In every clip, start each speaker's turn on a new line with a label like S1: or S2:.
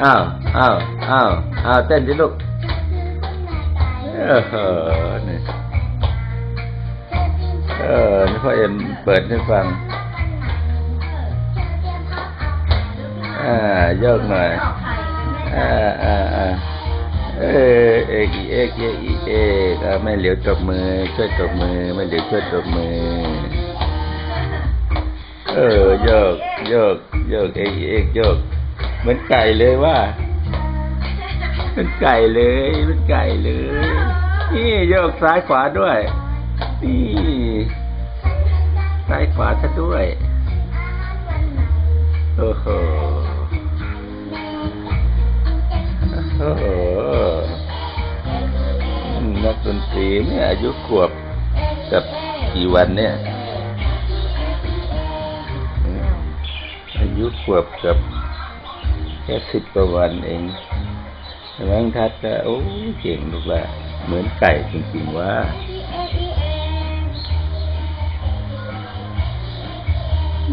S1: อ้าวอ้าวอ้าวอ้าวเต้นสิลูกเออเออนี่เออนี่พ่อเอ็มเปิดให้ฟังอ่าโยกหน่อยอ่าอ่าอ่าเออเอกเอกเอกเอกอ่าไม่เหลียวตบมือ ช่วยตบมือไม่เหลียวช่วยตบมือ เออโยกโยกโยกเอกเอกโยก เหมือนไก่เลยว่าเหมือนไก่เลยเหมือนไก่เลย นี่โยกซ้ายขวาด้วย นี่ซ้ายขวาซะด้วยโอ้โหโอ้โหอืมนักดนตรีเนี่ยอายุขวบกับกี่วันเนี่ยอายุขวบกับ แค่สิบกว่าวันเองบางทัดก็โอ้เก่งลูกว่าเหมือนไก่จริงๆว่า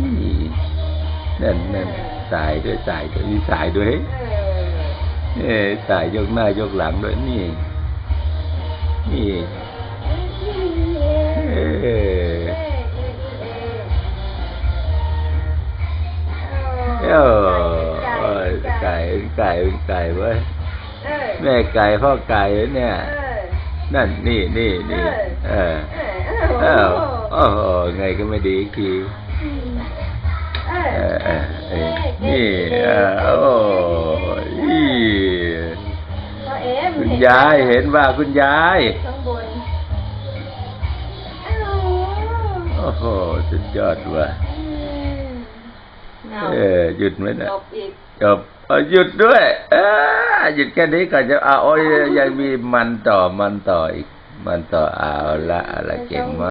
S1: นี่นั่นนั่นสายด้วยสายด้วยมีสายด้วยเอ้สายยกหน้ายกหลังด้วยนี่ นี่เอ้เอ้ อ้ยไก่ไก่ไก่เว้ยแม่ไก่พ่อไก่เนี่ย นั่นนี่นี่นี่เออเอ้าโอ้โหไงก็ไม่ดีอีกทีเออเออเออนี่เออโอ้ยคุณยายเห็นว่าคุณยาย
S2: ข้างบน
S1: โอ้โหสุดยอดว่ะ เออหยุดไหม
S2: จ
S1: นะ
S2: บอีก
S1: จบเอาหยุดด้วยเออหยุดแค่นี้ก่อนจะเอาโอ้ยยังมีมันต่อมันต่ออีก มันต่อเอาละอะไรเก่งม